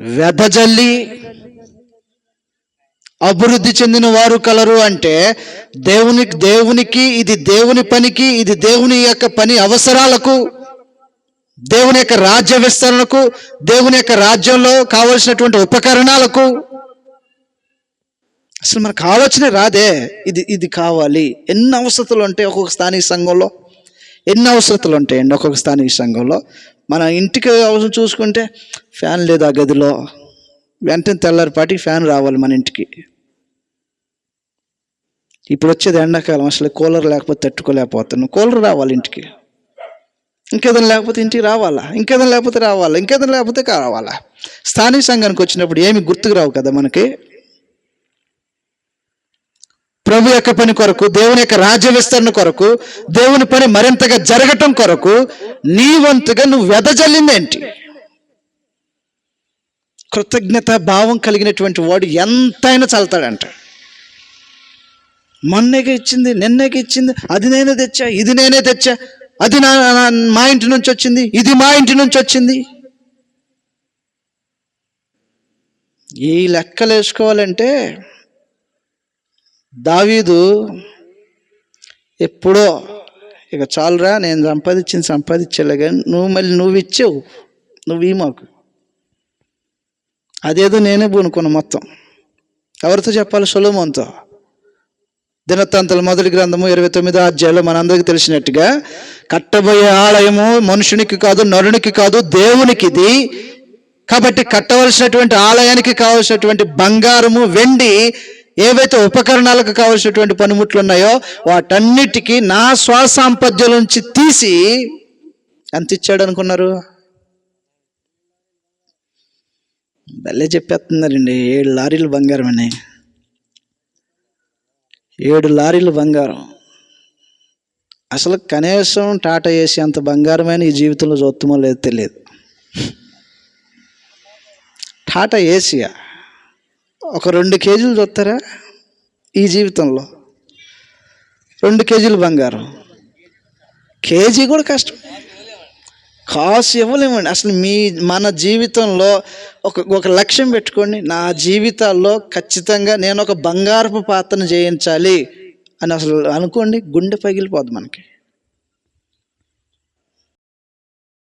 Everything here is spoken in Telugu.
వెదజల్లి అభివృద్ధి చెందిన వారు కలరు అంటే దేవుని దేవునికి ఇది దేవుని పనికి ఇది దేవుని యొక్క పని అవసరాలకు దేవుని యొక్క రాజ్య విస్తరణకు దేవుని యొక్క రాజ్యంలో కావలసినటువంటి ఉపకరణాలకు. అసలు మనకు ఆలోచన రాదే. ఇది ఇది కావాలి. ఎన్ని అవసరతలు ఉంటాయి ఒక్కొక్క స్థానిక సంఘంలో? ఎన్ని అవసరతలు ఉంటాయండి ఒక్కొక్క స్థానిక సంఘంలో? మన ఇంటికి అవసరం చూసుకుంటే ఫ్యాన్ లేదు ఆ గదిలో. వెంటనే తెల్లారిపాటికి ఫ్యాన్ రావాలి మన ఇంటికి. ఇప్పుడు వచ్చేది ఎండాకాలం అసలు కూలర్ లేకపోతే తట్టుకోలేకపోతున్నాను కూలర్ రావాలి ఇంటికి. ఇంకేదైనా లేకపోతే ఇంటికి రావాలా? ఇంకేదైనా లేకపోతే రావాలా? ఇంకేదైనా లేకపోతే రావాలా స్థానిక సంఘానికి వచ్చినప్పుడు ఏమి గుర్తుకు రావు కదా మనకి? ప్రభు యొక్క పని కొరకు దేవుని యొక్క రాజ్య విస్తరణ కొరకు దేవుని పని మరింతగా జరగటం కొరకు నీ వంతుగా నువ్వు వెదజల్లిందేంటి కృతజ్ఞత భావం కలిగినటువంటి వాడు ఎంతైనా చల్తాడంట మొన్నగా ఇచ్చింది నిన్నగా ఇచ్చింది అది నేనే తెచ్చా ఇది నేనే తెచ్చా అది నా నా- మా ఇంటి నుంచి వచ్చింది ఇది మా ఇంటి నుంచి వచ్చింది. ఈ లెక్కలు వేసుకోవాలంటే దావీదు ఎప్పుడో ఇక చాలురా నేను సంపాదించింది సంపాదించలే కానీ నువ్వు మళ్ళీ నువ్వు ఇచ్చావు నువ్వు మాకు అదేదో నేనే పూనుకున్నా మొత్తం. ఎవరితో చెప్పాలి? సొలోమోన్తో. దినతంతల మొదటి గ్రంథము ఇరవై తొమ్మిదో అధ్యాయంలో మనందరికీ తెలిసినట్టుగా కట్టబోయే ఆలయము మనుషునికి కాదు నరునికి కాదు దేవునికి ఇది కాబట్టి కట్టవలసినటువంటి ఆలయానికి కావలసినటువంటి బంగారము వెండి ఏవైతే ఉపకరణాలకు కావలసినటువంటి పనిముట్లు ఉన్నాయో వాటన్నిటికీ నా స్వసంపద్యం నుంచి తీసి ఎంత ఇచ్చాడు అనుకున్నారు? భలే చెప్పేస్తున్నారండి. ఏడు లారీలు బంగారం అని. ఏడు లారీలు బంగారం. అసలు కనీసం టాటా ఏసీ అంత బంగారమైన ఈ జీవితంలో చూస్తామో లేదో తెలియదు. టాటా ఏసీయా? ఒక రెండు కేజీలు చూస్తారా? ఈ జీవితంలో. రెండు కేజీలు బంగారం. కేజీ కూడా కష్టం. కాసు ఇవ్వలేమండి. అసలు మీ మన జీవితంలో ఒక ఒక లక్ష్యం పెట్టుకోండి. నా జీవితాల్లో ఖచ్చితంగా నేను ఒక బంగారపు పాత్రను చేయించాలి అని అసలు అనుకోండి గుండె పగిలిపోద్ది మనకి.